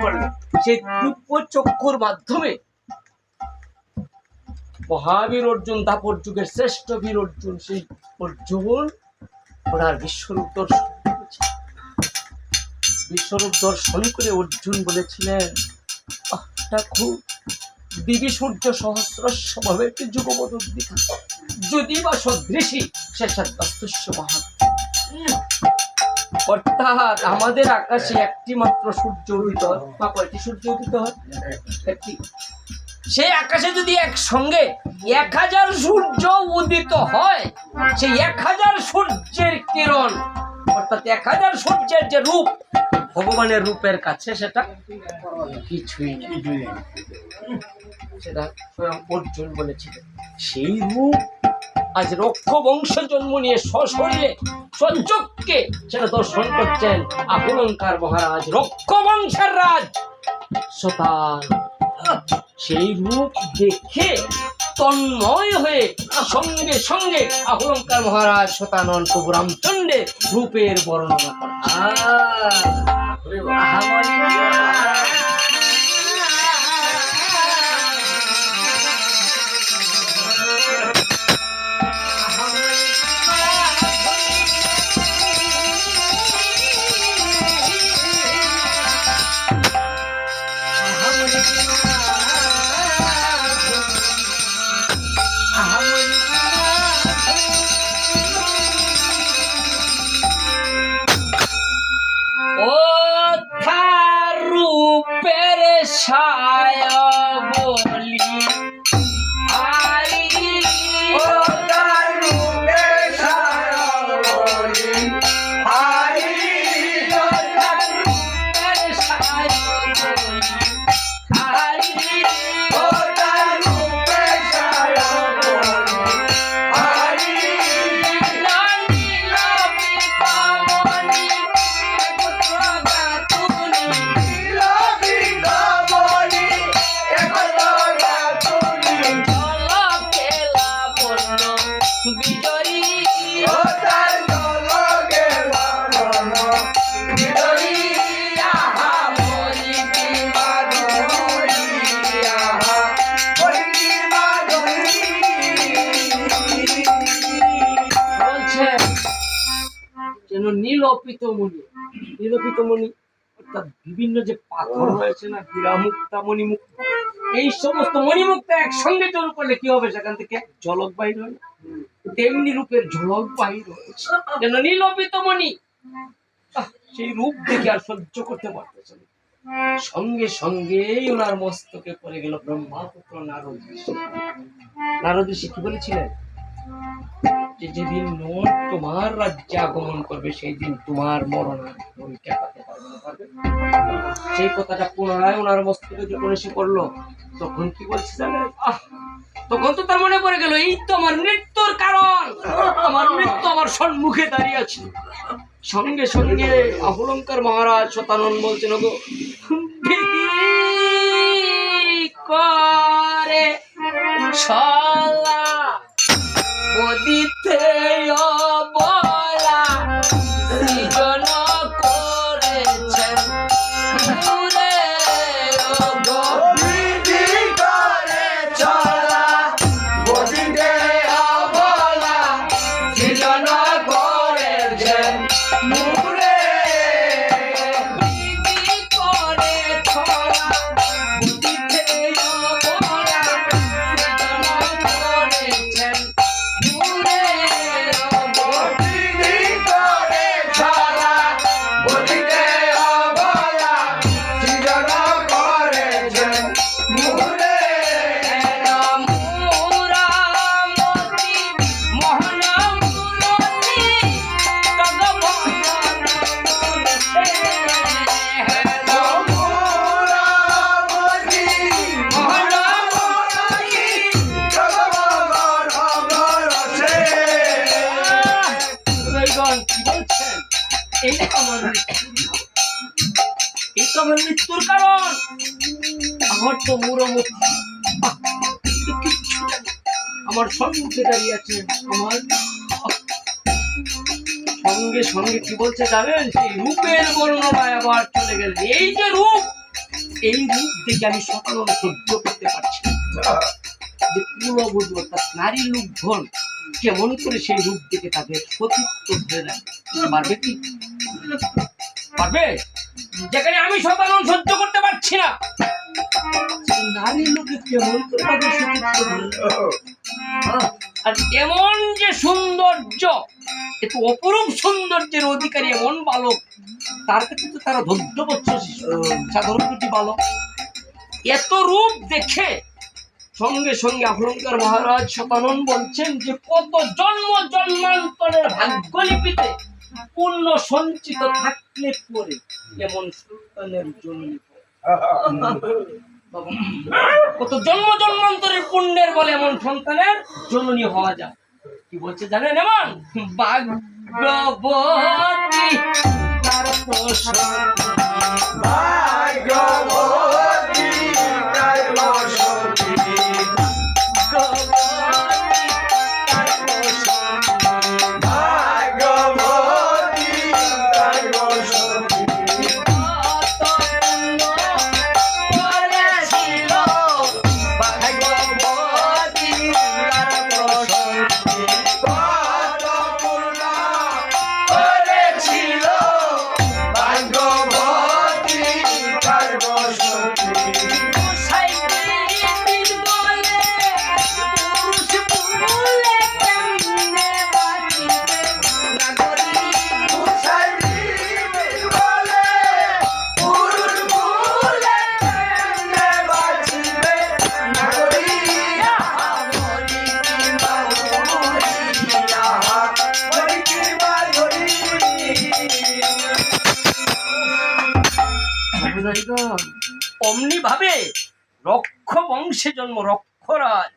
করল। সেই চক্ষুর মাধ্যমে মহাবীর অর্জুন দাপর যুগের শ্রেষ্ঠ বীর অর্জুন সেই অর্জুন ওনার বিশ্বরূপ দর্শন। বিশ্বরূপ দর্শন করে অর্জুন বলেছিলেন "আহ, দেখো দিবি সূর্য সহস্রস্য ভাবে একটি যদি বা সদৃশী সে সাদ্দাস্তস্য মহান অর্থাৎ আমাদের আকাশে একটি মাত্র সূর্য উদিত হয়। বা কয়টি সূর্য উদিত হয়? একটি। সেই আকাশে যদি একসঙ্গে এক হাজার সূর্য উদিত হয় সেই এক হাজার সূর্যের কিরণ অর্থাৎ এক হাজার সূর্যের যে রূপ ভগবানের রূপের কাছে সেটা কিছুই সেটা স্বয়ং অর্জুন বলেছিলেন। সেই রূপ আজ রক্ষ বংশ জন্ম নিয়ে সশরীরে সচক্ষে সেটা দর্শন করছেন আকুলঙ্কার মহারাজ, রক্ষ বংশের রাজ। সতান সেই রূপ দেখে তন্ময় হয়ে সঙ্গে সঙ্গে আহলঙ্কার মহারাজ শতানন প্রভু রামচন্দ্রের রূপের বর্ণনা করছেন। যেন নীলপিত মণি নীলপিত অর্থাৎ বিভিন্ন যে পাথর রয়েছে না হীরা মুক্তা মণিমুক্ত এই সমস্ত মণিমুক্তা একসঙ্গে জল করলে কি হবে? সেখান থেকে ঝলক বাহির হয় তেমনি রূপের ঝলক বাহির হয়েছে যেন নীলপিত মণি সেই রূপ দেখে আর সহ্য করতে পারতেছে না। সঙ্গে সঙ্গেই ওনার মস্তকে পড়ে গেল ব্রহ্মাপুত্র নারদ ঋষি। নারদ ঋষি কি বলেছিলেন? যে যেদিন নোট তোমার রাজ্যে আগমন করবে, সেই দিন তোমার মরণ সেই কথাটা পুনরায় ওনার মস্তকে যখন এসে পড়ল, তখন কি বলছে জানেন? আহ, তখন তো তার মনে পড়ে গেল, এই তো আমার মৃত্যুর কারণ। আমার মৃত্যু আমার সম্মুখে দাঁড়িয়ে আছে। সঙ্গে সঙ্গে অহলঙ্কার মহারাজ শতানন বলছেন গো করে ছলা ditte আমার তো মুরমুখ আমার দাঁড়িয়ে আছে আমার সঙ্গে সঙ্গে কি বলছে জানেন? সেই রূপের বর্ণনায় আবার চলে গেলেন এই যে রূপ, এই রূপ দেখে আমি সকাল সহ্য করতে পারছি। যে নারী লোকধন কেমন করে সেই রূপ দেখে তাকে সতীত্ব ধরে পারবে কি? পারবে? যেখানে আমি সাধারণ সহ্য করতে পারছি না। আর এমন যে সৌন্দর্য একটু অপরূপ সৌন্দর্যের অধিকারী এমন বালক তার কাছে তো তারা ধৈর্য বচ্চ শিশু সাধারণ দুটি বালক। এত রূপ দেখে সঙ্গে সঙ্গে অহংকার মহারাজ শতানন বলছেন যে কত জন্ম জন্মান্তরের ভাগ্যলিপিতে পূর্ণ সঞ্চিত থাকলে পরে এমন সন্তানের জন্য কত জন্ম জন্মান্তরের পুণ্যের বলে এমন সন্তানের জননী হওয়া যায়। কি বলছে জানেন এমন? ভাগ্যবতী অমনি ভাবে রক্ষ বংশে জন্ম রক্ষরাজ।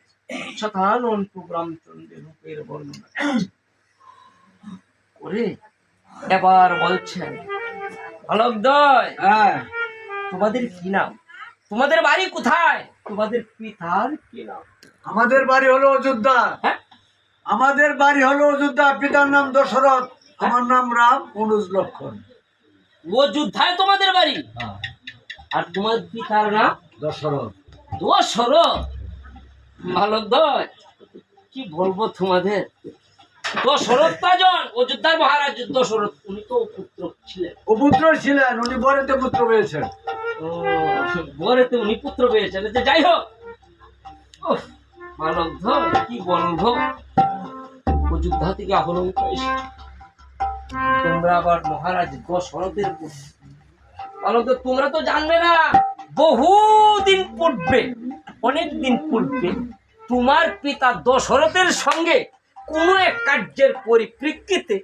রূপের বর্ণনা। করে এবার বলছেন হ্যাঁ। তোমাদের কি নাম? তোমাদের বাড়ি কোথায়? তোমাদের পিতার কি নাম? আমাদের বাড়ি হলো অযোধ্যা। হ্যাঁ? আমাদের বাড়ি হলো অযোধ্যা। পিতার নাম দশরথ আমার নাম রাম অনুজ লক্ষণ। ও যুদ্ধায় তোমাদের বাড়ি? আর তোমার পিতার নাম দশরথ দোসর? মালকদয় কি বলব তোমাদের? দশরথ তাজন অযোধ্যার মহারাজ দশরথ উনি তো পুত্র ছিলেন। ও পুত্র ছিলেন উনি বরেতে পুত্র পেয়েছেন। ও বরেতে উনি পুত্র পেয়েছেন। যে যাই হোক। উফ, মালকধর কি বলব? অযোধ্যা থেকে আহরণ তোমরা আবার মহারাজ দশরথের মালকধর তোমরা তো জানবে না বহুদিন পূর্বে অনেক দিন পূর্বে তোমার পিতা দশরথের সঙ্গে কোনো এক কার্যের পরিপ্রেক্ষিতে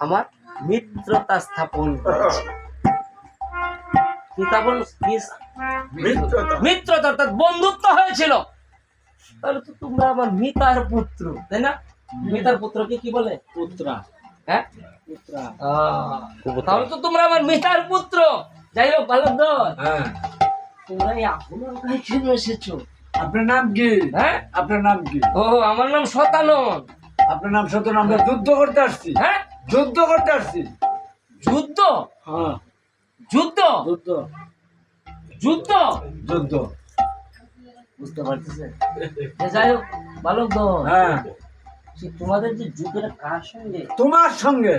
আমার মিত্রতা স্থাপন করেছে। পিতা বল মিত্রতা। মিত্রতা অর্থাৎ বন্ধুত্ব হয়েছিল। তাহলে তো তোমরা আমার মিতার পুত্র তাই না? মিতার পুত্রকে কি বলে? পুত্রা। হ্যাঁ? আহ, তাহলে তো তোমরা আমার মিতার পুত্র। যাই হোক ভালো হ্যাঁ। তোমরা গায়ে কেন এসেছ? আপনার নাম কি? হ্যাঁ? আপনার নাম কি? ও আমার নাম শতানন আপনার নাম সত্য আমরা যুদ্ধ করতে আসছি। হ্যাঁ? যুদ্ধ করতে আসছি। যুদ্ধ? হ্যাঁ। যুদ্ধ? যুদ্ধ। যুদ্ধ? যুদ্ধ। বুঝতে পারতেছে? যাই হোক বালক দল হ্যাঁ। তোমাদের যে যুদ্ধটা কার সঙ্গে? তোমার সঙ্গে।